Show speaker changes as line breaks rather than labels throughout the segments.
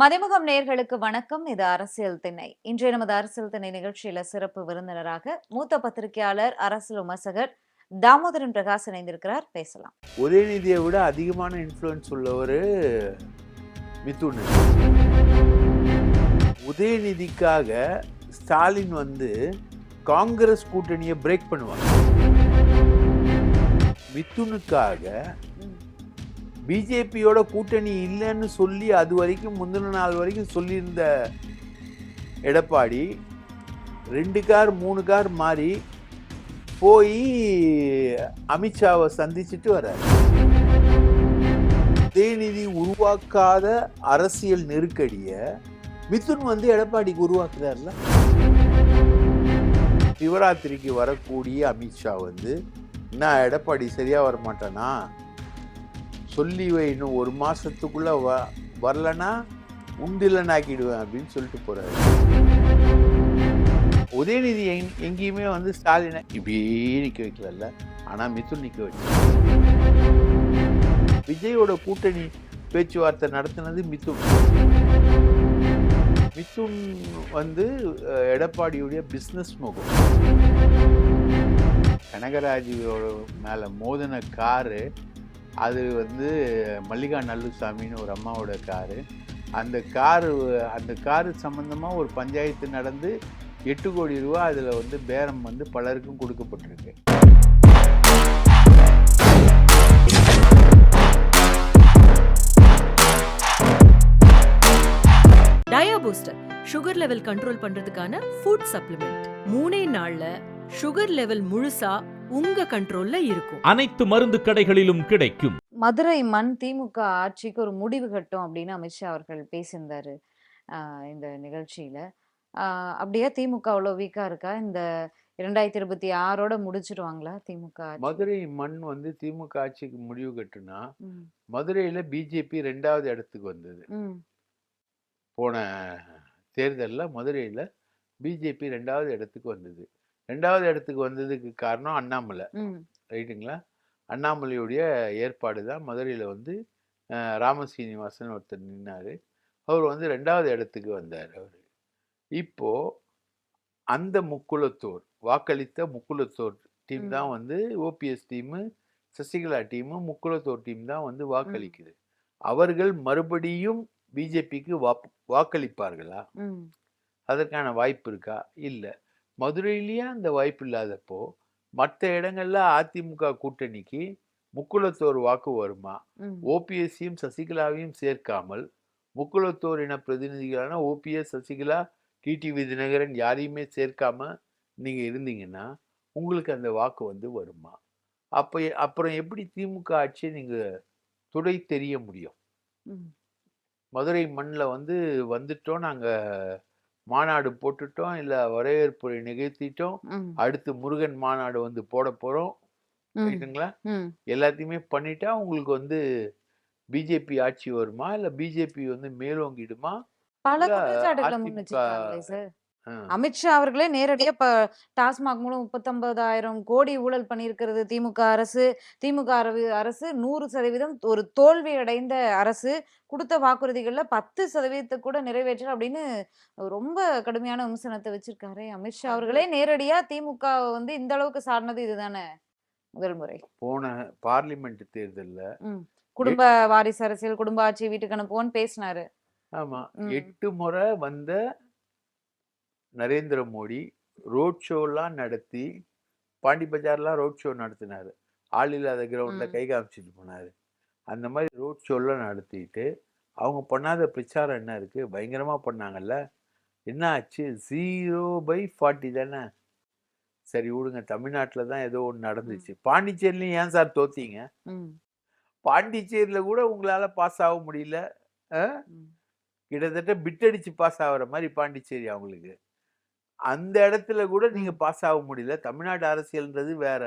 மதிமுகம் நேர்களுக்கு வணக்கம். இது அரசியல் திணை இன்றைய நமது அரசியல் திணை நிகழ்ச்சியில சிறப்பு விருந்தினராக மூத்த பத்திரிகையாளர் அரசியல் விமர்சகர் தாமோதரன் பிரகாஷ் இணைந்திருக்கிறார். பேசலாம்.
உதயநிதியை விட அதிகமான இன்ஃப்ளூயன்ஸ் உள்ளவர் மிதுன். உதயநிதிக்காக ஸ்டாலின் வந்து காங்கிரஸ் கூட்டணியை பிரேக் பண்ணுவாங்க மிதுனுக்காக பிஜேபியோட கூட்டணி இல்லைன்னு சொல்லி அது வரைக்கும் முந்தின நாள் வரைக்கும் சொல்லியிருந்த எடப்பாடி ரெண்டு கார் மூணு கார் மாறி போய் அமித்ஷாவை சந்திச்சுட்டு வர்றார். உதயநிதி உருவாக்காத அரசியல் நெருக்கடியை மிதுன் வந்து எடப்பாடிக்கு உருவாக்குறாருல. சிவராத்திரிக்கு வரக்கூடிய அமித்ஷா வந்து நான் எடப்பாடி சரியாக வரமாட்டானா? சொல்லி வை இன்னும் ஒரு மாதத்துக்குள்ளே வ வரலன்னா உண்டில்லனாக்கிடுவேன் அப்படின்னு சொல்லிட்டு போகிறாரு உதயநிதி எங் எங்கேயுமே வந்து ஸ்டாலினை இப்படியே நிற்க வைக்கல ஆனால் மிதுன் நிற்க வைக்கல விஜயோட கூட்டணி பேச்சுவார்த்தை நடத்தினது மிதுன். மிதுன் வந்து எடப்பாடியுடைய பிஸ்னஸ் முகம். கனகராஜோட மேலே மோதின காரு அது வந்து மல்லிகா நல்லுசாமின்னு ஒரு அம்மாவோட காரு. அந்த காரு அந்த காரு சம்மந்தமாக ஒரு பஞ்சாயத்து நடந்து எட்டு கோடி ரூபா அதில் வந்து பேரம் வந்து பலருக்கும் கொடுக்கப்பட்டிருக்கு.
Dia booster sugar level control பண்றதுக்கான ஃபுட் சப்ளிமெண்ட் மூணே நாள்ல சுகர் லெவல் முழுசா உங்க கண்ட்ரோல்ல இருக்கும்.
அனைத்து மருந்து கடைகளிலும் கிடைக்கும்.
மதுரை மண் திமுக ஆட்சிக்கு ஒரு முடிவு கட்டும் அப்படின்னு அமித்ஷா அவர்கள் பேசியிருந்தாரு ஆஹ் இந்த நிகழ்ச்சியில. அப்படியே? திமுக அவ்வளோ வீக்கா இருக்கா? இந்த இரண்டாயிரத்தி இருபத்தி ஆறோட முடிச்சிருவாங்களா திமுக ஆட்சி?
மதுரை மண் வந்து திமுக ஆட்சிக்கு முடிவு கட்டுனா மதுரையில் பிஜேபி ரெண்டாவது இடத்துக்கு வந்தது.
ம்,
போன தேர்தலில் மதுரையில் பிஜேபி ரெண்டாவது இடத்துக்கு வந்தது. ரெண்டாவது இடத்துக்கு வந்ததுக்கு காரணம் அண்ணாமலை. ரைட்டுங்களா? அண்ணாமலையுடைய ஏற்பாடு தான் மதுரையில் வந்து அஹ், ராமசீனிவாசன் ஒருத்தர் நின்னார். அவர் வந்து ரெண்டாவது இடத்துக்கு வந்தார் அவர். இப்போ அந்த முக்குளத்தோர் வாக்களித்த முக்குளத்தோர் டீம். தான் வந்து OPS team Sasikala team Mukkulathor team தான் வந்து வாக்களிக்குது. அவர்கள் மறுபடியும் பிஜேபிக்கு வாப் வாக்களிப்பார்களா? அதற்கான வாய்ப்பு இருக்கா? இல்லை. மதுரையிலேயே அந்த வாய்ப்பு இல்லாதப்போ மற்ற இடங்கள்ல அதிமுக கூட்டணிக்கு முக்குளத்தோர் வாக்கு வருமா? ஓபிஎஸ்சியும் சசிகலாவையும் சேர்க்காமல் முக்குளத்தோர் இன பிரதிநிதிகளான ஓபிஎஸ் சசிகலா டிடிவி தினகரன் யாரையுமே சேர்க்காம நீங்க இருந்தீங்கன்னா உங்களுக்கு அந்த வாக்கு வந்து வருமா? அப்ப அப்புறம் எப்படி திமுக ஆட்சியை நீங்க துடை தெரிய முடியும்? மதுரை மண்ணில் வந்து வந்துட்டோம் நாங்கள் மாநாடு போட்டுட்டோம் இல்லை வரவேற்புரை நிகழ்த்திட்டோம். அடுத்து முருகன் மாநாடு வந்து போட போகிறோம் ரைட்டுங்களா. எல்லாத்தையுமே பண்ணிட்டா உங்களுக்கு வந்து பிஜேபி ஆட்சி வருமா? இல்லை பிஜேபி வந்து மேலோங்கிடுமா?
பல அமித்ஷா அவர்களே நேரடியா இப்ப டாஸ்மாக் மூலம் முப்பத்தொன்பதாயிரம் கோடி ஊழல் பண்ணியிருக்கிறது திமுக அரசு. திமுக அரசு நூறு சதவீதம் ஒரு தோல்வி அடைந்த அரசு. கொடுத்த வாக்குறுதிகள்ல பத்து சதவீதத்தை கூட நிறைவேற்றல அப்படின்னு ரொம்ப கடுமையான விமர்சனத்தை வச்சிருக்காரு அமித்ஷா அவர்களே. நேரடியா திமுக வந்து இந்த அளவுக்கு சாடினது இதுதானே முதல் முறை.
போன பார்லிமெண்ட் தேர்தலில்.
குடும்ப வாரிசு அரசியல் குடும்ப ஆட்சி வீட்டுக்கு அனுப்புவோன்னு பேசினாரு.
ஆமாம்
ம்.
எட்டு முறை வந்த நரேந்திர மோடி ரோட் ஷோலாம் நடத்தி பாண்டி பஜார்லாம் ரோட் ஷோ நடத்தினாரு. ஆள் இல்லாத கிரவுண்டில். கை காமிச்சிட்டு போனாரு. அந்த மாதிரி ரோட் ஷோலாம் நடத்திட்டு அவங்க பண்ணாத பிரச்சாரம் என்ன இருக்கு? பயங்கரமா பண்ணாங்கல்ல? என்ன ஆச்சு? ஜீரோ பை ஃபார்ட்டி தானே? சரி விடுங்க. தமிழ்நாட்டில் தான் ஏதோ ஒன்று நடந்துச்சு. பாண்டிச்சேரிலையும் ஏன் சார் தோத்தீங்க? பாண்டிச்சேரியில் கூட உங்களால் பாஸ் ஆக முடியல. கிட்டத்தட்ட பிட்டடிச்சு பாஸ் ஆகுற மாதிரி பாண்டிச்சேரி அவங்களுக்கு. அந்த இடத்துல கூட நீங்க பாஸ் ஆக முடியல. தமிழ்நாடு அரசியல்ன்றது வேற.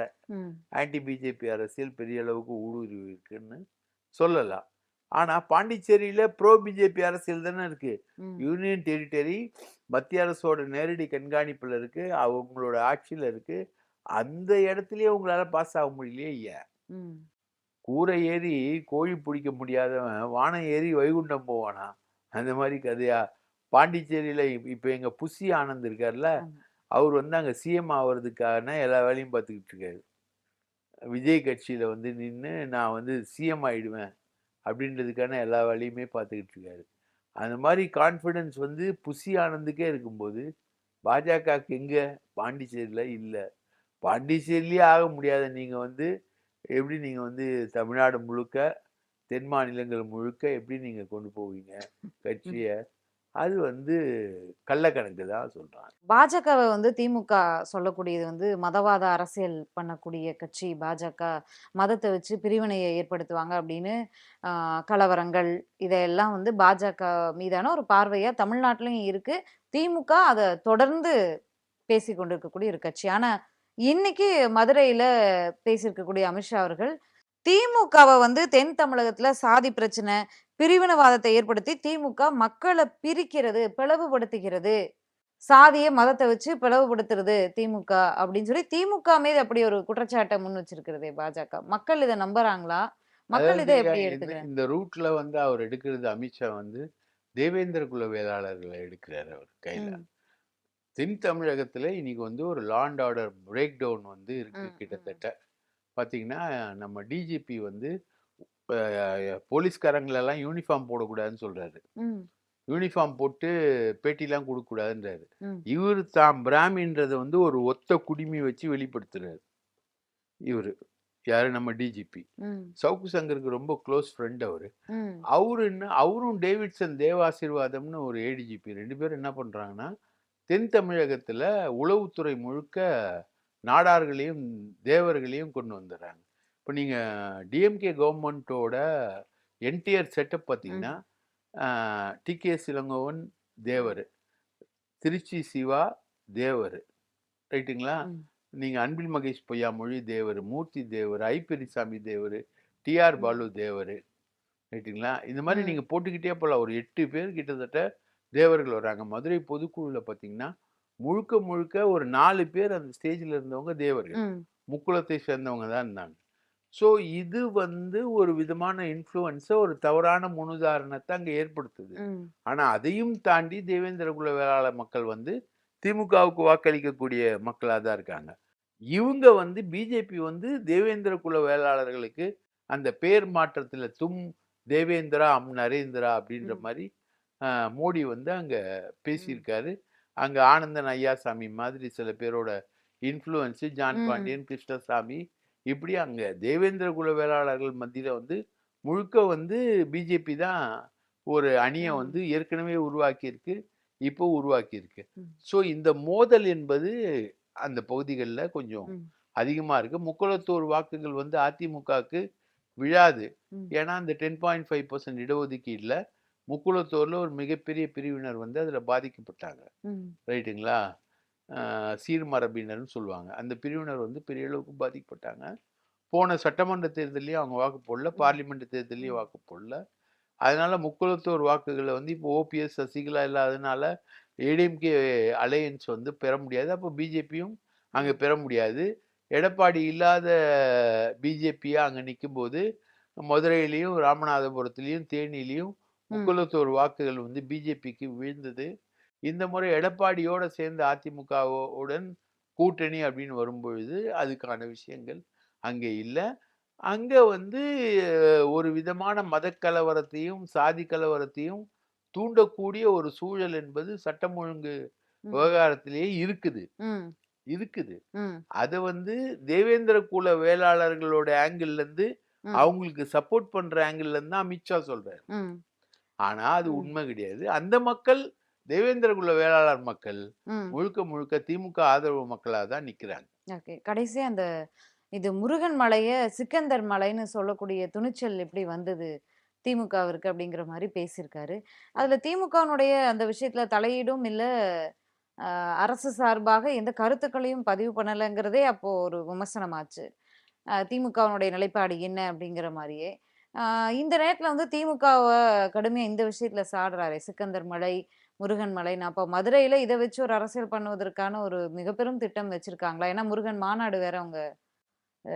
ஆன்டி பிஜேபி அரசியல் பெரிய அளவுக்கு ஊடுருவி இருக்குன்னு சொல்லலாம். ஆனா பாண்டிச்சேரியில ப்ரோ பிஜேபி அரசியல் தானே இருக்கு. யூனியன் டெரிட்டரி மத்திய அரசோட நேரடி கண்காணிப்புல இருக்கு. அவங்களோட ஆட்சியில இருக்கு. அந்த இடத்துலயே உங்களால பாஸ் ஆக முடியலையே
ம்.
கூரை ஏறி கோழி பிடிக்க முடியாதவன் வானம் ஏறி வைகுண்டம் போவானா? அந்த மாதிரி கதையா பாண்டிச்சேரியில இப்- இப்ப எங்க புசி ஆனந்த் இருக்கார்ல. அவர் வந்து அங்க சிஎம் ஆவறதுக்கான எல்லா வேலையும் பார்த்துக்கிட்டு இருக்காரு. விஜய் கட்சியில வந்து நின்று நான் வந்து சிஎம் ஆயிடுவேன் அப்படின்றதுக்கான எல்லா வேலையுமே பார்த்துக்கிட்டு இருக்காரு. அந்த மாதிரி கான்ஃபிடன்ஸ் வந்து புசி ஆனந்துக்கே இருக்கும்போது பாஜகவுக்கு எங்க? பாண்டிச்சேரியில இல்லை. பாண்டிச்சேரியிலேயே ஆக முடியாத நீங்க வந்து எப்படி நீங்க வந்து தமிழ்நாடு முழுக்க தென் மாநிலங்கள் முழுக்க எப்படி நீங்க கொண்டு போவீங்க? கட்சியை அது வந்து கள்ளக்கணக்கு தான் சொல்றாங்க.
பாஜகவை வந்து திமுக சொல்லக்கூடியது வந்து மதவாத அரசியல் பண்ணக்கூடிய கட்சி பாஜக மதத்தை வச்சு பிரிவினையை ஏற்படுத்துவாங்க அப்படின்னு கலவரங்கள் இதையெல்லாம் வந்து பாஜக மீதான ஒரு பார்வையா தமிழ்நாட்டிலையும் இருக்கு. திமுக அதை தொடர்ந்து பேசி கொண்டிருக்கக்கூடிய ஒரு கட்சி. ஆனா இன்னைக்கு மதுரையில பேசியிருக்கக்கூடிய அமித்ஷா அவர்கள் திமுகவை வந்து தென் தமிழகத்துல சாதி பிரச்சனை பிரிவினவாதத்தை ஏற்படுத்தி திமுக மக்களை பிரிக்கிறது பிளவுபடுத்துகிறது. சாதிய மதத்தை வச்சு பிளவுபடுத்துறது திமுக அப்படின்னு சொல்லி திமுக மீது அப்படி ஒரு குற்றச்சாட்டை முன் வச்சிருக்கிறதே பாஜக. மக்கள் இதை நம்புறாங்களா? மக்கள் இதை எப்படி எடுத்துக்கிறாங்க
இந்த ரூட்ல வந்து அவர் எடுக்கிறது அமித்ஷா வந்து தேவேந்திர குல வேளாளர்களை எடுக்கிறார் அவர் கையில. தென் தமிழகத்துல இன்னைக்கு வந்து ஒரு லாண்ட் ஆர்டர் பிரேக் டவுன் வந்து இருக்கு. கிட்டத்தட்ட. பாத்தீங்கன்னா நம்ம டிஜிபி வந்து போலீஸ்காரங்களெல்லாம் யூனிஃபார்ம் போடக்கூடாதுன்னு சொல்றாரு.
ம்,
யூனிஃபார்ம் போட்டு பேட்டிலாம் கொடுக்கக்கூடாதுன்றாரு. இவர் தாம் பிராமின்றதை வந்து ஒரு ஒத்த குடிமி வச்சு வெளிப்படுத்துறாரு. இவர் யாரு? நம்ம டிஜிபி சவுக்கு சங்கருக்கு ரொம்ப க்ளோஸ் ஃப்ரெண்ட் அவரு. அவரு என்ன அவரும் டேவிட்சன் தேவாசீர்வாதம்னு ஒரு ஏடிஜிபி ரெண்டு பேரும் என்ன பண்றாங்கன்னா தென் தமிழகத்துல உளவுத்துறை முழுக்க நாடார்களையும் தேவர்களையும் கொண்டு வந்துடுறாங்க இப்போ நீங்க டிஎம்கே கவர்மெண்ட்டோட என்டிஆர் செட்டப் பார்த்தீங்கன்னா டி கே சிலங்கோவன் தேவர். திருச்சி சிவா தேவர். ரைட்டுங்களா?
ம்.
நீங்க அன்பில் மகேஷ் பொய்யாமொழி தேவர் மூர்த்தி தேவர் ஐ பெரியசாமி தேவர் டிஆர். பாலு தேவர். ரைட்டுங்களா? இந்த மாதிரி
ம்.
நீங்க போட்டுக்கிட்டே போகலாம் ஒரு எட்டு பேர் கிட்டத்தட்ட தேவர்கள் வர்றாங்க மதுரை பொதுக்குழுல பார்த்தீங்கன்னா முழுக்க முழுக்க ஒரு நாலு பேர் அந்த ஸ்டேஜில் இருந்தவங்க தேவர்கள். முக்குளத்தை சேர்ந்தவங்க தான் இருந்தாங்க. ஸோ இது வந்து ஒரு விதமான இன்ஃப்ளூயன்ஸை ஒரு தவறான முன்னுதாரணத்தை அங்கே ஏற்படுத்துது.
ம்,
ஆனா அதையும் தாண்டி தேவேந்திர குல வேளாளர் மக்கள் வந்து திமுகவுக்கு வாக்களிக்கக்கூடிய மக்களாக தான் இருக்காங்க. இவங்க வந்து பிஜேபி வந்து தேவேந்திர குல வேளாளர்களுக்கு அந்த பேர் மாற்றத்துல தும் தேவேந்திரா அம் நரேந்திரா அப்படின்ற. மாதிரி மோடி வந்து அங்க பேசியிருக்காரு. அங்க ஆனந்தன் ஐயாசாமி மாதிரி சில பேரோட இன்ஃப்ளூயன்ஸு ஜான். பாண்டியன் கிருஷ்ணசாமி இப்படி அங்க தேவேந்திர குல வேளாளர்கள் மத்தியில வந்து முழுக்க வந்து பிஜேபி தான் ஒரு அணியை. வந்து ஏற்கனவே உருவாக்கியிருக்கு இப்போ உருவாக்கியிருக்கு. ஸோ இந்த மோதல் என்பது அந்த பகுதிகளில் கொஞ்சம்
ம்.
அதிகமா இருக்கு முக்குளத்தூர் வாக்குகள் வந்து அதிமுகவுக்கு விழாது. ஏன்னா அந்த டென் பாயிண்ட் ஃபைவ் பர்சன்ட் இடஒதுக்கீடுல முக்குளத்தூர்ல ஒரு மிகப்பெரிய பிரிவினர் வந்து அதுல பாதிக்கப்பட்டாங்க. ரைட்டுங்களா? சீர்மரபினர்னு சொல்லுவாங்க. அந்த பிரிவினர் வந்து பெரிய அளவுக்கு பாதிக்கப்பட்டாங்க. போன சட்டமன்ற தேர்தலையும் அவங்க வாக்கு போடல. பார்லிமெண்ட் தேர்தலையும். வாக்கு போடல. அதனால முக்குளத்தோர் வாக்குகளை வந்து இப்போ ஓபிஎஸ் சசிகலா இல்லாதனால ஏடிஎம்கே அலையன்ஸ் வந்து பெற முடியாது. அப்போ பிஜேபியும் அங்கே பெற முடியாது. எடப்பாடி இல்லாத பிஜேபியா அங்கே நிற்கும்போது மதுரையிலையும் ராமநாதபுரத்துலேயும் தேனிலையும். முக்குளத்தோர் வாக்குகள் வந்து பிஜேபிக்கு விழுந்தது. இந்த முறை எடப்பாடியோட சேர்ந்து அதிமுகவுடன் கூட்டணி அப்படின்னு வரும்பொழுது அதுக்கான விஷயங்கள் அங்கே இல்லை. அங்கே வந்து ஒரு விதமான மத கலவரத்தையும் சாதி கலவரத்தையும் தூண்டக்கூடிய ஒரு சூழல் என்பது சட்டம் ஒழுங்கு. விவகாரத்திலேயே இருக்குது. இருக்குது. அதை வந்து தேவேந்திர குல வேளாளர்களோட ஆங்கிள் இருந்து. அவங்களுக்கு சப்போர்ட் பண்ற ஆங்கிள் இருந்து தான் அமித்ஷா சொல்றாரு.
ம்,
ஆனா அது. உண்மை கிடையாது. அந்த மக்கள் தேவேந்திர குல வேளாளர் மக்கள். முழுக்க முழுக்க திமுக ஆதரவு மக்களாக தான் நிக்கிறாங்க.
ஓகே. கடைசியா அந்த இது முருகன் மலைய சிக்கந்தர் மலைன்னு சொல்லக்கூடிய துணிச்சல் எப்படி வந்தது திமுகவிற்கு அப்படிங்கிற மாதிரி பேசியிருக்காரு. அதுல திமுகவினுடைய அந்த விஷயத்துல தலையீடும் இல்ல அரசு சார்பாக எந்த கருத்துக்களையும் பதிவு பண்ணலைங்கிறதே அப்போ ஒரு விமர்சனமாச்சு. திமுகவினுடைய நிலைப்பாடு என்ன அப்படிங்கிற மாதிரியே. இந்த நேரத்துல வந்து திமுகவை கடுமையா இந்த விஷயத்துல சாடுறாரு. சிக்கந்தர் மலை முருகன் மலை. நான் அப்போ மதுரையில இதை வச்சு ஒரு அரசியல் பண்ணுவதற்கான ஒரு மிகப்பெரும் திட்டம் வச்சிருக்காங்களா? ஏன்னா முருகன் மாநாடு வேற அவங்க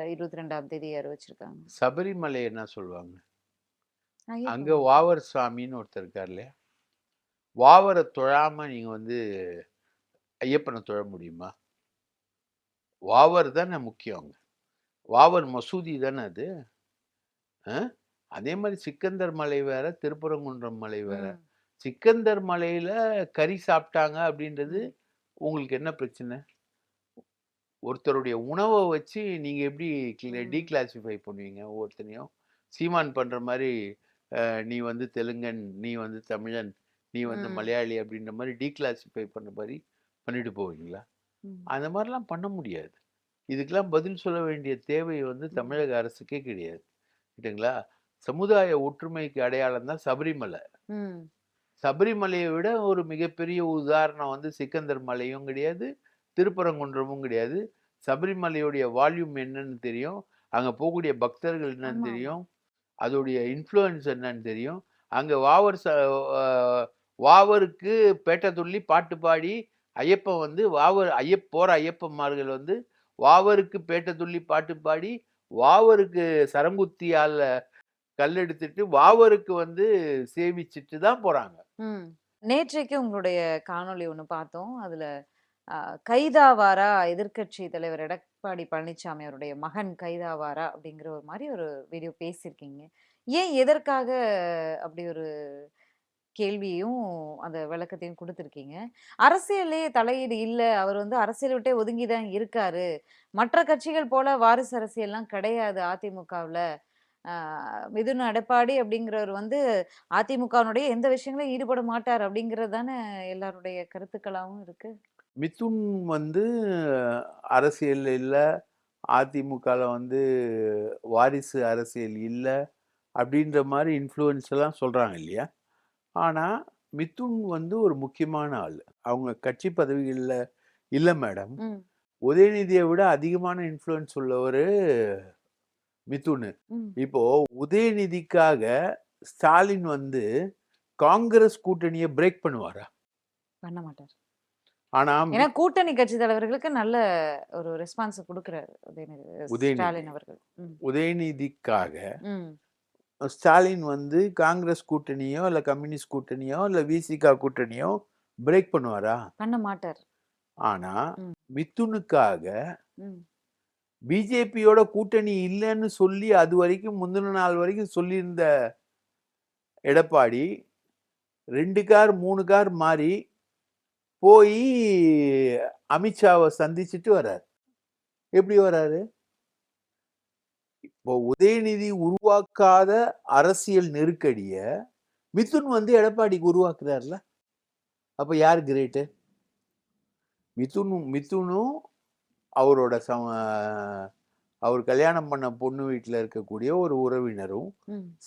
இருபத்தி ரெண்டாம் தேதி அறிவிச்சிருக்காங்க
சபரிமலை என்ன சொல்லுவாங்க? அங்க வாவர் சாமின்னு ஒருத்தர் இருக்கார் இல்லையா? வாவரை தொழாம நீங்க வந்து ஐயப்பனை தொழ முடியுமா? வாவர் தானே முக்கியம் வாவர் மசூதி தானே அது? ஆ? அதே மாதிரி சிக்கந்தர் மலை வேற திருப்பரங்குன்றம் மலை வேற. சிக்கந்தர் மலையில கறி சாப்பிட்டாங்க அப்படின்றது உங்களுக்கு என்ன பிரச்சனை ஒருத்தருடைய உணவை வச்சு நீங்க எப்படி. டீக்ளாசிஃபை பண்ணுவீங்க ஒவ்வொருத்தனையும் சீமான் பண்ற மாதிரி நீ வந்து தெலுங்கன் நீ வந்து தமிழன் நீ வந்து. மலையாளி அப்படின்ற மாதிரி டீக்ளாசிஃபை பண்ண மாதிரி பண்ணிட்டு போவீங்களா. அந்த மாதிரிலாம் பண்ண முடியாது இதுக்கெல்லாம் பதில் சொல்ல வேண்டிய தேவை வந்து. தமிழக அரசுக்கே கிடையாது ரைட்டுங்களா சமுதாய ஒற்றுமைக்கு அடையாளம் தான் சபரிமலை
ம்.
சபரிமலையை விட ஒரு மிகப்பெரிய உதாரணம் வந்து சிக்கந்தர் மலையும் கிடையாது திருப்பரங்குன்றமும் கிடையாது சபரிமலையுடைய வால்யூம் என்னன்னு தெரியும் அங்க போகக்கூடிய பக்தர்கள் என்னன்னு. தெரியும் அதோடைய இன்ஃப்ளூயன்ஸ் என்னன்னு தெரியும் அங்க வாவர் ச- வாவருக்கு பேட்டை துள்ளி பாட்டு பாடி ஐயப்பன் வந்து வாவர் ஐயப் போற ஐயப்பன்மார்கள் வந்து வாவருக்கு பேட்டை துள்ளி பாட்டு பாடி வாவருக்கு சரங்குத்தியால கல்லெடுத்துட்டு வாவருக்கு வந்து சேவிச்சிட்டு தான் போறாங்க
ம். நேற்றைக்கு உங்களுடைய காணொளி ஒன்று பார்த்தோம். அதுல கைதாவாரா எதிர்க்கட்சி தலைவர் எடப்பாடி பழனிசாமி அவருடைய மகன் கைதாவாரா அப்படிங்கிற ஒரு மாதிரி ஒரு வீடியோ பேசியிருக்கீங்க. ஏன் எதற்காக அப்படி ஒரு கேள்வியும், அந்த விளக்கத்தையும் கொடுத்துருக்கீங்க அரசியலே தலையீடு இல்லை அவர் வந்து அரசியல் விட்டே ஒதுங்கி தான் இருக்காரு. மற்ற கட்சிகள் போல வாரிசு அரசியல்லாம் கிடையாது அதிமுகவில் மிதுன் எடப்பாடி அப்படிங்கிறவர் வந்து அதிமுகவினுடைய எந்த விஷயங்களையும் ஈடுபட மாட்டார் அப்படிங்கிறது தானே எல்லாருடைய கருத்துக்களாவும் இருக்கு.
மிதுன் வந்து அரசியல்ல இல்ல. அதிமுகல வந்து வாரிசு அரசியல் இல்ல. அப்படின்ற மாரி இன்ஃப்ளூயன்ஸ் எல்லாம் சொல்றாங்க இல்லையா? ஆனா, மிதுன் வந்து ஒரு முக்கியமான ஆளு. அவங்க கட்சி பதவிகள்ல இல்ல மேடம். உதயநிதிய விட அதிகமான இன்ஃப்ளூயன்ஸ் உள்ளவரு மிதுனு.
ம்.
இப்போ உதயநிதிக்காக ஸ்டாலின் வந்து காங்கிரஸ் கூட்டணிய பிரேக் பண்ணுவாரா?
பண்ண மாட்டார்.
ஆனா
ஏன்னா கூட்டணி கட்சி தலைவர்களுக்கு நல்ல ஒரு ரெஸ்பான்ஸ் குடுக்குறாரு உதயநிதி. ஸ்டாலின் அவர்கள்.
உதயநிதிக்காக. ஸ்டாலின் வந்து காங்கிரஸ் கூட்டணியோ, இல்ல கம்யூனிஸ்ட் கூட்டணியோ, இல்ல விசிக கூட்டணியோ பிரேக் பண்ணுவாரா?
பண்ண மாட்டார்.
ஆனா,
ம்.
பிஜேபியோட கூட்டணி இல்லைன்னு சொல்லி அது வரைக்கும் முந்தின நாள் வரைக்கும் சொல்லியிருந்த எடப்பாடி ரெண்டு கார், மூணு கார் மாறி போய் அமித்ஷாவை சந்திச்சுட்டு வர்றார். எப்படி வர்றாரு? இப்போ உதயநிதி உருவாக்காத அரசியல் நெருக்கடியை மிதுன் வந்து எடப்பாடிக்கு உருவாக்குறாருல. அப்போ யார் கிரேட்டு? மிதுனும் மிதுனும் அவரோட சம அவர் கல்யாணம் பண்ண பொண்ணு வீட்ல இருக்கக்கூடிய ஒரு உறவினரும்.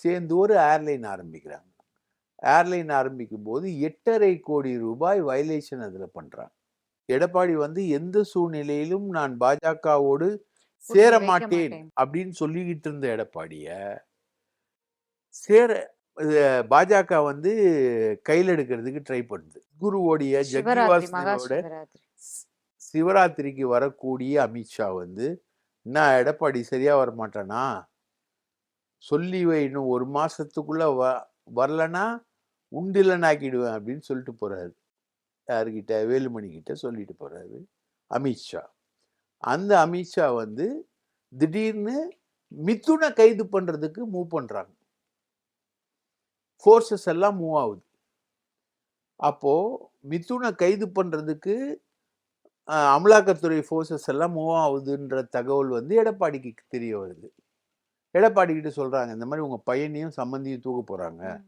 சேர்ந்து ஒரு ஏர்லைன் ஆரம்பிக்கிறாங்க. ஏர்லைன் ஆரம்பிக்கும்போது 8,50,00,00,000 ரூபாய் வயலேஷன் அதுல பண்றாங்க. எடப்பாடி வந்து எந்த சூழ்நிலையிலும் நான் பாஜகவோடு சேர மாட்டேன். அப்படின்னு சொல்லிக்கிட்டு இருந்த எடப்பாடிய சேர பாஜக வந்து கையில எடுக்கிறதுக்கு ட்ரை பண்ணுது. குருவோடைய
சிவராத்திரி,
சிவராத்திரிக்கு வரக்கூடிய அமித்ஷா வந்து, "என்ன எடப்பாடி சரியாக வரமாட்டானா? சொல்லி வை இன்னும் ஒரு மாதத்துக்குள்ளே வ வரலன்னா உண்டில்லனாக்கிடுவேன்" அப்படின்னு சொல்லிட்டு போகிறாரு யார்கிட்ட? வேலுமணி கிட்ட சொல்லிட்டு போகிறாரு அமித்ஷா. அந்த அமித்ஷா வந்து திடீர்னு மித்துனை கைது பண்ணுறதுக்கு மூவ் பண்ணுறாங்க ஃபோர்ஸஸ் எல்லாம் மூவ் ஆகுது. அப்போது மித்துனை கைது பண்ணுறதுக்கு அமலாக்கத்துறை ஃபோர்ஸஸ் எல்லாம் மூவ் ஆகுதுன்ற தகவல் வந்து எடப்பாடிக்கு தெரிய வருது. எடப்பாடி கிட்ட சொல்றாங்க, "இந்த மாரி உங்க பையனையும், சம்பந்தியும் தூக்க போறாங்க.
ம்.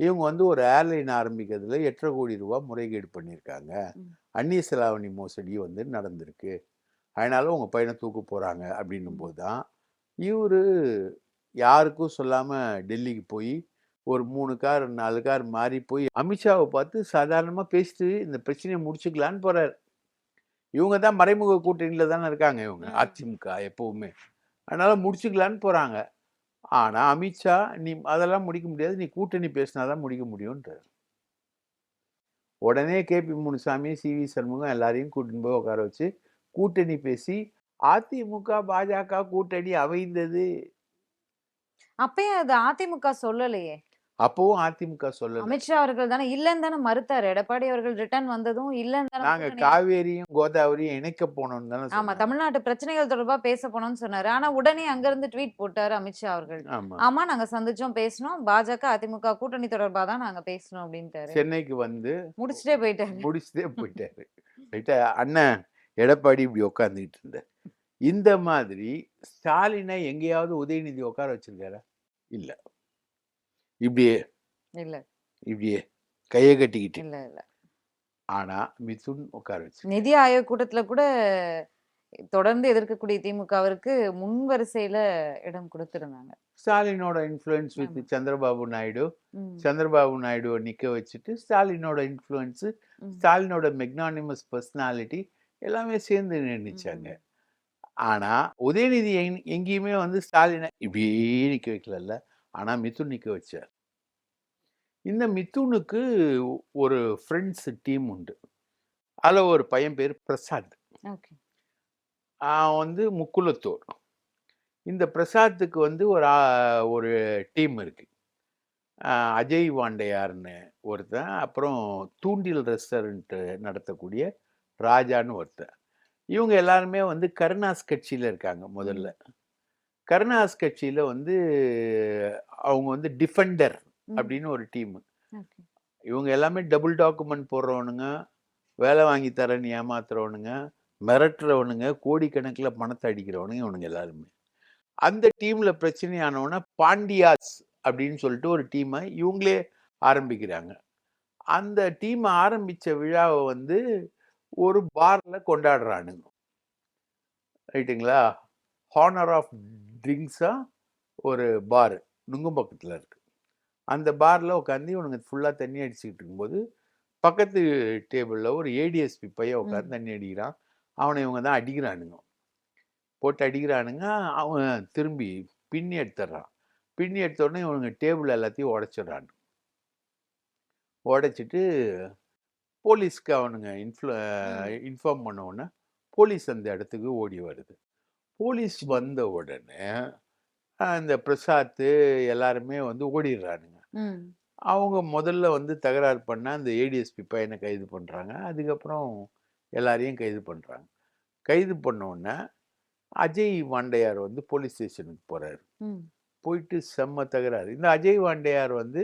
இவங்க வந்து ஒரு ஏர்லைன் ஆரம்பிக்கிறதுல ரூ. 8,50,00,000 முறைகேடு பண்ணியிருக்காங்க. அந்நிய செலாவணி மோசடி வந்து நடந்திருக்கு. அதனால உங்க பையன தூக்க போறாங்க."
ம்.
அப்படின்னும்போது தான், இவரு யாருக்கும் சொல்லாம டெல்லிக்கு போய் ஒரு 3 கார், 4 கார் மாறி போய் அமித்ஷாவ பார்த்து சாதாரணமா பேசிட்டு இந்த பிரச்சனைய முடிச்சுக்கலான்னு போறாரு. இவங்க தான் மறைமுக கூட்டணியில தானே இருக்காங்க இவங்க. அதிமுக எப்பவுமே. அதனால முடிச்சுக்கலான்னு போறாங்க. ஆனா அமித்ஷா, "நீ அதெல்லாம் முடிக்க முடியாது. நீ கூட்டணி பேசினா தான் முடிக்க முடியும்ன்றாரு. உடனே கே.பி. முனுசாமி, சி.வி. சண்முகம் எல்லாரையும் கூட்டின்னு போய் உட்கார வச்சு, கூட்டணி பேசி, அதிமுக, பாஜக கூட்டணி அமைந்தது.
அப்பயும் அது அதிமுக சொல்லலையே.
அப்பவும் அதிமுக சொல்லல.
அமித்ஷா அவர்கள் தானே இல்லன்னு தானே மறுத்தாரு. எடப்பாடி அவர்கள் ரிட்டர்ன் வந்ததும் இல்லன்னு
நாங்க காவேரியும் கோதாவரியும் இணைக்க போனோம்னு தானே
ஆமா. தமிழ்நாட்டு பிரச்சனைகள் தொடர்பா பேச போனோம்னு சொன்னாரு. ஆனா உடனே அங்க இருந்து ட்வீட் போட்டாரு அமித்ஷா அவர்கள்.
ஆமா.
ஆமா நாங்க சந்திச்சோம் பேசணும் பாஜக அதிமுக கூட்டணி தொடர்பா தான் நாங்க பேசணும் அப்படின்ட்டாரு.
சென்னைக்கு வந்து
முடிச்சுட்டே போயிட்டாரு.
முடிச்சுட்டே போயிட்டாரு. ரைட்டா அண்ணன் எடப்பாடி இப்படி உட்காந்துக்கிட்டு இருந்தார். இந்த மாதிரி ஸ்டாலினை எங்கேயாவது உதயநிதி உட்கார வச்சிருக்காரா? இல்ல. இப்படியே
இல்ல.
இப்படியே கையை கட்டிக்கிட்டு.
இல்ல இல்ல.
ஆனா மிதுன் உட்கார வச்சு
நிதி ஆயோக் கூட்டத்துல கூட தொடர்ந்து எதிர்க்கக்கூடிய திமுகவிற்கு முன் வரிசையில இடம் கொடுத்திருந்தாங்க.
ஸ்டாலினோட இன்ஃப்ளூயன்ஸ் வித். சந்திரபாபு நாயுடு. சந்திரபாபு நாயுடுவை நிக்க வச்சுட்டு ஸ்டாலினோட இன்ஃப்ளூயன்ஸ் ஸ்டாலினோட மெக்னானிமஸ் பர்சனாலிட்டி எல்லாமே சேர்ந்து நின்றுச்சாங்க. ஆனா உதயநிதி எங்க- எங்கேயுமே வந்து ஸ்டாலினை இப்படியே நிக்க வைக்கல ஆனா மிதுன் நிக்க வச்சார். இந்த மிதுனுக்கு ஒரு ஃப்ரெண்ட்ஸ் டீம் உண்டு. அதுல ஒரு பையன் பேர் பிரசாத்.
ஓகே.
அவன் வந்து முக்குலத்தூர் இந்த பிரசாத்துக்கு வந்து ஒரு ஒரு டீம் இருக்கு. ஆஹ் அஜய் வாண்டையார்னு ஒருத்தன் அப்புறம் தூண்டில் ரெஸ்டாரண்ட் நடத்தக்கூடிய ராஜான்னு ஒருத்தன். இவங்க எல்லாருமே வந்து கருணாஸ் கட்சியில் இருக்காங்க முதல்ல. கருணாஸ் கட்சியில் வந்து அவங்க வந்து டிஃபெண்டர் அப்படின்னு ஒரு டீம். இவங்க எல்லாமே டபுள் டாக்குமெண்ட் போடுறவனுங்க வேலை வாங்கி தரேன்னு ஏமாத்துறவனுங்க மிரட்டுறவனுங்க கோடிக்கணக்கில் பணத்தை அடிக்கிறவனுங்க இவனுங்க எல்லாருமே. அந்த டீம்ல பிரச்சனையானவனா பாண்டியாஸ் அப்படின்னு சொல்லிட்டு ஒரு டீமை இவங்களே ஆரம்பிக்கிறாங்க. அந்த டீம் ஆரம்பிச்ச விழாவை வந்து ஒரு பார்ல கொண்டாடுறானுங்க. ரைட்டுங்களா? ஹானர் ஆஃப் ட்ரிங்க்ஸா ஒரு பார் நுங்கம்பக்கத்தில் இருக்கு. அந்த பாரில் உட்காந்து இவனுங்க ஃபுல்லாக தண்ணி அடிச்சுக்கிட்டு இருக்கும்போது பக்கத்து டேபிளில் ஒரு ஏடிஎஸ்பி பையன் உட்காந்து. தண்ணி அடிக்கிறான். அவனை இவங்க தான் அடிக்கிறானுங்க. போட்டு அடிக்கிறானுங்க. அவன் திரும்பி பின்னி எடுத்துடுறான். பின்னி எடுத்த உடனே இவனுங்க டேபிள் எல்லாத்தையும் உடைச்சிடுறான் உடைச்சிட்டு போலீஸ்க்கு அவனுங்க இன்ஃப்ளு இன்ஃபார்ம் பண்ண போலீஸ் அந்த இடத்துக்கு ஓடி வருது. போலீஸ் வந்த உடனே அஹ், இந்த பிரசாத்து எல்லாருமே வந்து ஓடிடுறானுங்க அவங்க முதல்ல வந்து தகராறு பண்ண அந்த ஏடிஎஸ்பி பையனை கைது பண்ணுறாங்க அதுக்கப்புறம் எல்லாரையும் கைது பண்ணுறாங்க கைது பண்ண உடனே அஜய் வாண்டையார் வந்து போலீஸ் ஸ்டேஷனுக்கு போகிறாரு போயிட்டு செம்ம தகராறு. இந்த அஜய் வாண்டையார் வந்து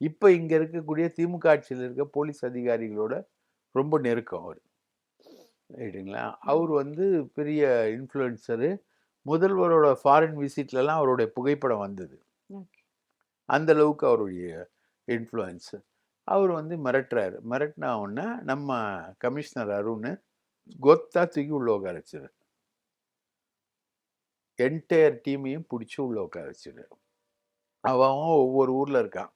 இப்போ இங்கே இருக்கக்கூடிய திமுக ஆட்சியில் இருக்க போலீஸ் அதிகாரிகளோட ரொம்ப நெருக்கம் அவர். ரைட்டுங்களா அவர் வந்து பெரிய இன்ஃப்ளூயன்சரு. முதல்வரோட ஃபாரின் விசிட்லலாம் அவருடைய புகைப்படம் வந்தது. அந்த அளவுக்கு அவருடைய இன்ஃப்ளூயன்ஸ் அவர் வந்து மிரட்டுறாரு. மிரட்டினா உடனே நம்ம கமிஷனர் அருண் கொத்தா தூக்கி உள்ள உட்கார வச்சிரு. என்டையர் டீமையும் பிடிச்சி உள்ள உட்கார வச்சிரு. அவன் அவன் ஒவ்வொரு ஊர்ல இருக்கான்.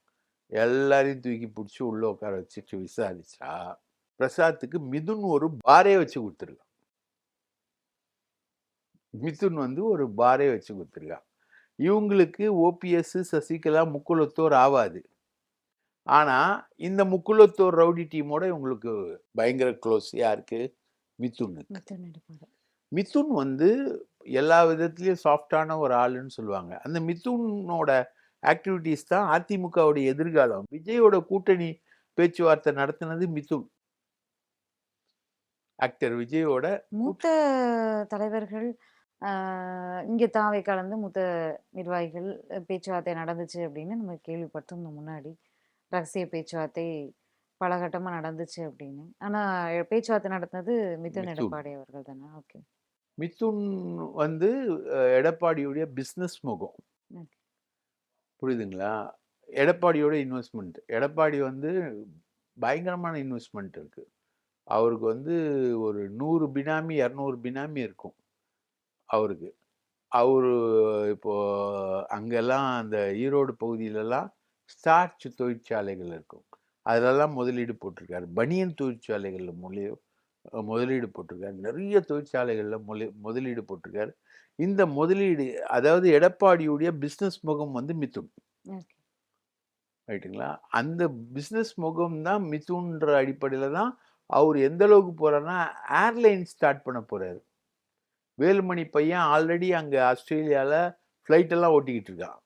எல்லாரையும் தூக்கி பிடிச்சி உள்ள உட்கார வச்சுட்டு விசாரிச்சா பிரசாத்துக்கு மிதுன் ஒரு பாரே வச்சு கொடுத்துருக்கான். மிதுன் வந்து ஒரு பாரே வச்சு கொடுத்துருக்கான். இவங்களுக்கு ஓபிஎஸ் சசிகலா முக்குலத்தோர் ஆவாது. ஆனா இந்த முக்குலத்தோர் ரவுடி டீமோட இவங்களுக்கு பயங்கர க்ளோஸ் யாருக்கு மிதுனுக்கு.
மிதுன்
வந்து எல்லா விதத்துலயும் சாஃப்டான ஒரு ஆளுன்னு சொல்லுவாங்க. அந்த மிதுனோட ஆக்டிவிட்டீஸ் தான் அதிமுகவுடைய எதிர்காலம். விஜயோட கூட்டணி பேச்சுவார்த்தை நடத்தினது மிதுன். ஆக்டர் விஜயோட
மூத்த தலைவர்கள் இங்க தாவை கலந்து மூத்த நிர்வாகிகள் பேச்சுவார்த்தை நடந்துச்சு அப்படின்னு நம்ம கேள்விப்பட்டிருந்தோம் முன்னாடி. ரகசிய பேச்சுவார்த்தை பல கட்டமா நடந்துச்சு அப்படின்னு. ஆனா பேச்சுவார்த்தை நடத்தினது மிதுன். எடப்பாடி அவர்கள் தானே? ஓகே.
மிதுன் வந்து எடப்பாடியுடைய பிஸ்னஸ் முகம். புரியுதுங்களா? எடப்பாடியோட இன்வெஸ்ட்மெண்ட் எடப்பாடி வந்து பயங்கரமான இன்வெஸ்ட்மெண்ட் இருக்கு. அவருக்கு வந்து ஒரு நூறு பினாமி இரநூறு பினாமி இருக்கும் அவருக்கு. அவரு இப்போ அங்கெல்லாம் அந்த ஈரோடு பகுதியிலலாம் ஸ்டார்ச் தொழிற்சாலைகள் இருக்கும். அதிலெல்லாம் முதலீடு போட்டிருக்காரு. பனியன் தொழிற்சாலைகளில் மொழி முதலீடு போட்டிருக்காரு. நிறைய தொழிற்சாலைகளில் மொழி முதலீடு போட்டிருக்காரு. இந்த முதலீடு அதாவது எடப்பாடியுடைய பிஸ்னஸ் முகம் வந்து மிதுன். ரைட்டுங்களா? அந்த பிஸ்னஸ் முகம் தான் மிதுன்ற அடிப்படையில் தான் அவர் எந்த அளவுக்கு போகிறாருன்னா ஏர்லைன் ஸ்டார்ட் பண்ண போகிறார் வேலுமணி பையன் ஆல்ரெடி அங்கே ஆஸ்திரேலியாவில் ஃப்ளைட்டெல்லாம் ஓட்டிக்கிட்டு இருக்கான்.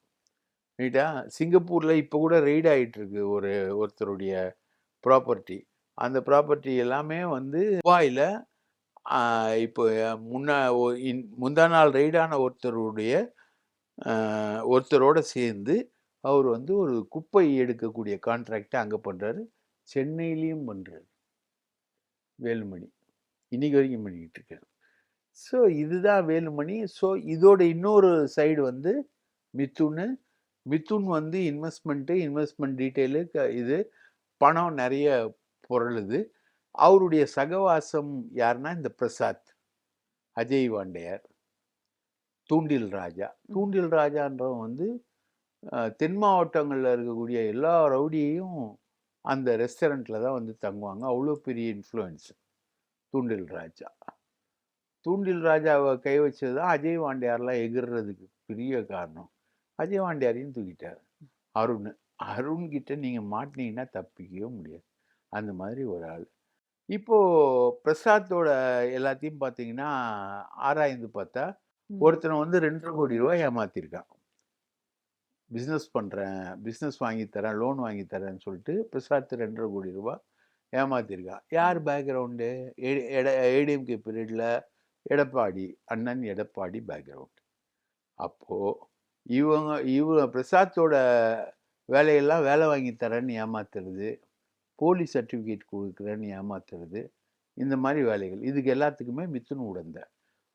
ரைட்டா சிங்கப்பூரில் இப்போ கூட ரெய்ட் ஆகிட்டுருக்கு ஒரு ஒருத்தருடைய ப்ராப்பர்ட்டி அந்த ப்ராப்பர்ட்டி எல்லாமே வந்து துபாயில் இப்போ முன்னா இன்- முந்தா நாள் ரெய்டான ஒருத்தருடைய ஒருத்தரோடு ஒருத்தரோட சேர்ந்து அவர் வந்து ஒரு குப்பை எடுக்கக்கூடிய கான்ட்ராக்டை அங்கே பண்ணுறாரு சென்னையிலையும் பண்ணுறாரு வேலுமணி. இன்னைக்கு வரைக்கும் பண்ணிக்கிட்டு இருக்காரு. ஸோ இதுதான் வேலுமணி. ஸோ இதோட இன்னொரு சைடு வந்து மிதுன் மிதுன் வந்து இன்வெஸ்ட்மெண்ட்டு இன்வெஸ்ட்மெண்ட் டீட்டெயிலு இது பணம் நிறைய பொருளுது அவருடைய சகவாசம் யாருன்னா இந்த பிரசாத் அஜய் வாண்டையார். தூண்டில் ராஜா. தூண்டில் ராஜான்றவன் வந்து தென் மாவட்டங்களில் இருக்கக்கூடிய எல்லா ரவுடியையும் அந்த ரெஸ்டாரண்ட்டில் தான் வந்து தங்குவாங்க. அவ்வளோ பெரிய இன்ஃப்ளூயன்ஸ் தூண்டில் ராஜா. தூண்டில் ராஜாவை கை வச்சது தான் அஜய் வாண்டியார்லாம் எகிர்றதுக்கு பெரிய காரணம். அஜய் வாண்டியாரையும் தூக்கிட்டார். அருண். அருண் கிட்ட நீங்கள் மாட்டினீங்கன்னா தப்பிக்கவே முடியாது. அந்த மாதிரி ஒரு ஆள். இப்போ பிரசாத்தோட எல்லாத்தையும் பார்த்தீங்கன்னா ஆராய்ந்து பார்த்தா. ஒருத்தனை வந்து ரெண்டரை கோடி ரூபாய் ஏமாத்திருக்கான். பிஸ்னஸ் பண்ணுறேன் பிஸ்னஸ் வாங்கி தரேன் லோன் வாங்கி தரேன்னு சொல்லிட்டு பிரசாத் ரெண்டரை கோடி ரூபாய் ஏமாத்திருக்கான் யார் பேக்ரவுண்டு எட ஏடிஎம்கே பீரியடில் எடப்பாடி அண்ணன் எடப்பாடி பேக்ரவுண்ட் அப்போது இவங்க இவங்க பிரசாத்தோட வேலையெல்லாம் வேலை வாங்கி தரேன்னு ஏமாத்துறது போலீஸ் சர்டிஃபிகேட் கொடுக்குறேன்னு ஏமாத்துறது இந்த மாதிரி வேலைகள். இதுக்கு எல்லாத்துக்குமே மித்துன் உடந்த.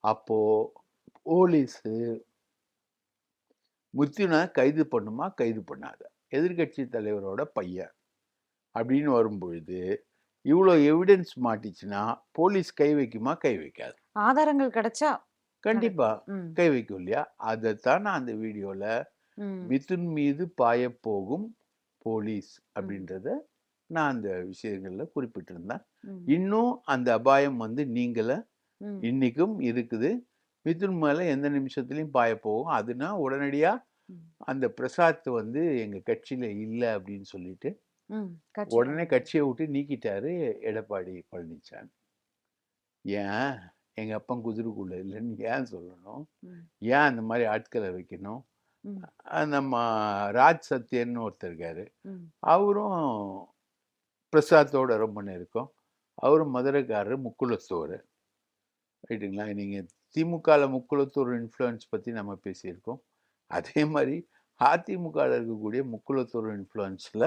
அப்போது போலீஸு முத்துனை கைது பண்ணுமா? கைது பண்ணாத. எதிர்க்கட்சி தலைவரோட பையன் அப்படின்னு வரும்பொழுது இவ்வளோ எவிடன்ஸ் மாட்டிச்சுன்னா போலீஸ் கை வைக்குமா? கை வைக்காது.
ஆதாரங்கள் கிடைச்சா
கண்டிப்பா. கை வைக்கும் இல்லையா? அதைத்தான் நான் அந்த வீடியோல மிதுன் மீது பாயப் போகும் போலீஸ் அப்படின்றத நான் அந்த விஷயங்கள்ல குறிப்பிட்டிருந்தேன். இன்னும் அந்த அபாயம் வந்து நீங்கள இன்னைக்கும் இருக்குது. மிதுன் மேல எந்த நிமிஷத்துலயும் பாய போகும். அதுனா உடனடியா
ம்.
அந்த பிரசாத் வந்து எங்க கட்சியில இல்லை அப்படின்னு சொல்லிட்டு. உடனே கட்சியை விட்டு நீக்கிட்டாரு எடப்பாடி பழனிசாமி ஏன்? எங்க அப்பன் குதிரைக்குள்ள இல்லைன்னு ஏன் சொல்லணும்? ஏன் அந்த மாதிரி ஆட்களை வைக்கணும்? நம்ம ராஜ் சத்யன்னு ஒருத்தர் இருக்காரு. அவரும் பிரசாத்தோட ரொம்ப நெருக்கம். அவரும் மதுரைக்காரர் முக்குலத்தூர் ரைட்டுங்களா? நீங்கள் திமுகவில் முக்குளத்தூர் இன்ஃப்ளூயன்ஸ் பற்றி நம்ம பேசியிருக்கோம். அதே மாதிரி அதிமுகவில் இருக்கக்கூடிய முக்குளத்தூர் இன்ஃப்ளூயன்ஸில்.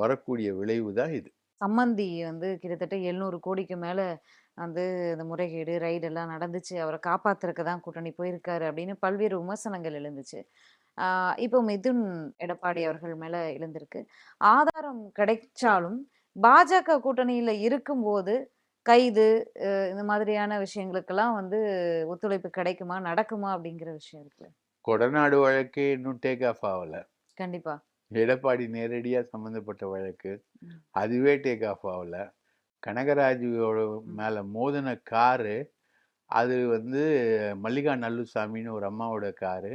வரக்கூடிய விளைவு தான் இது.
சம்மந்தி வந்து கிட்டத்தட்ட எழுநூறு கோடிக்கு மேல வந்து இந்த முறைகேடு ரைடு எல்லாம் நடந்துச்சு. அவரை காப்பாத்துறதுக்கு தான் கூட்டணி போயிருக்காரு அப்படின்னு பல்வேறு விமர்சனங்கள் எழுந்துச்சு. இப்போ மிதுன் எடப்பாடி அவர்கள் மேல எழுந்திருக்கு. ஆதாரம் கிடைச்சாலும் பாஜக கூட்டணியில இருக்கும்போது கைது இந்த மாதிரியான விஷயங்களுக்கெல்லாம் வந்து ஒத்துழைப்பு கிடைக்குமா நடக்குமா அப்படிங்கிற விஷயம் இருக்கு.
கொடநாடு வழக்கே இன்னும் டேக் ஆஃப் ஆகலை.
கண்டிப்பா.
எடப்பாடி நேரடியாக சம்மந்தப்பட்ட வழக்கு. அதுவே டேக் ஆஃப் ஆகல. கனகராஜோட மேலே மோதின காரு அது வந்து மல்லிகா நல்லுசாமின்னு ஒரு அம்மாவோட காரு.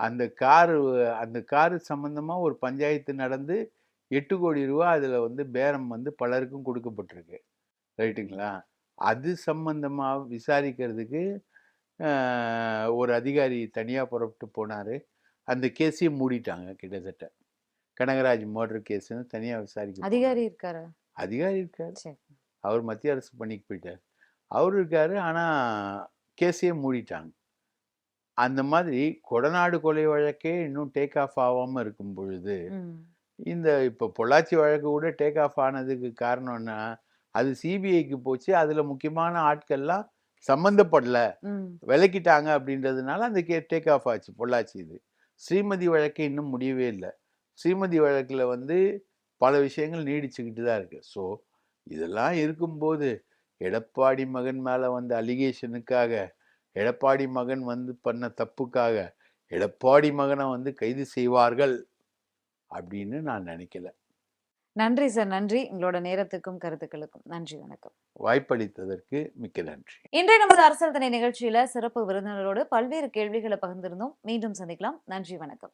அந்த காரு அந்த காரு சம்மந்தமாக ஒரு பஞ்சாயத்து நடந்து எட்டு கோடி ரூபா அதில் வந்து பேரம் வந்து பலருக்கும் கொடுக்கப்பட்டிருக்கு. ரைட்டுங்களா? அது சம்பந்தமாக விசாரிக்கிறதுக்கு ஒரு அதிகாரி தனியாக புறப்பட்டு போனார். அந்த கேஸையும் மூடிட்டாங்க கிட்டத்தட்ட. கனகராஜ் மர்டர் கேஸ்னு தனியாக விசாரிக்க.
அதிகாரி இருக்காரு?
அதிகாரி இருக்கார். அவர் மத்திய அரசு பணிக்கு போயிட்டார். அவர் இருக்காரு ஆனால் கேஸையே மூடிட்டாங்க. அந்த மாதிரி கொடநாடு கொலை வழக்கே இன்னும் டேக் ஆஃப் ஆகாமல் இருக்கும் பொழுது இந்த இப்போ பொள்ளாச்சி வழக்கு கூட டேக் ஆஃப் ஆனதுக்கு காரணம்னா அது சிபிஐக்கு போச்சு. அதில் முக்கியமான ஆட்கள்லாம் சம்மந்தப்படல. விலக்கிட்டாங்க அப்படின்றதுனால அந்த கே டேக் ஆஃப் ஆச்சு பொள்ளாச்சி இது. ஸ்ரீமதி வழக்கு இன்னும் முடியவே இல்லை. ஸ்ரீமதி வழக்கில் வந்து பல விஷயங்கள் நீடிச்சுக்கிட்டு தான் இருக்கு. ஸோ இதெல்லாம் இருக்கும்போது எடப்பாடி மகன் மேலே வந்த அலிகேஷனுக்காக எடப்பாடி மகன் வந்து பண்ண தப்புக்காக எடப்பாடி மகனை வந்து கைது செய்வார்கள் அப்படின்னு நான் நினைக்கல.
நன்றி சார் நன்றி. உங்களோட நேரத்துக்கும் கருத்துக்களுக்கும் நன்றி வணக்கம்.
வாய்ப்பளித்ததற்கு மிக்க நன்றி.
இன்றைய நமது அரசியல் திணை நிகழ்ச்சியில சிறப்பு விருந்தினரோடு பல்வேறு கேள்விகளை பகிர்ந்திருந்தோம். மீண்டும் சந்திக்கலாம். நன்றி வணக்கம்.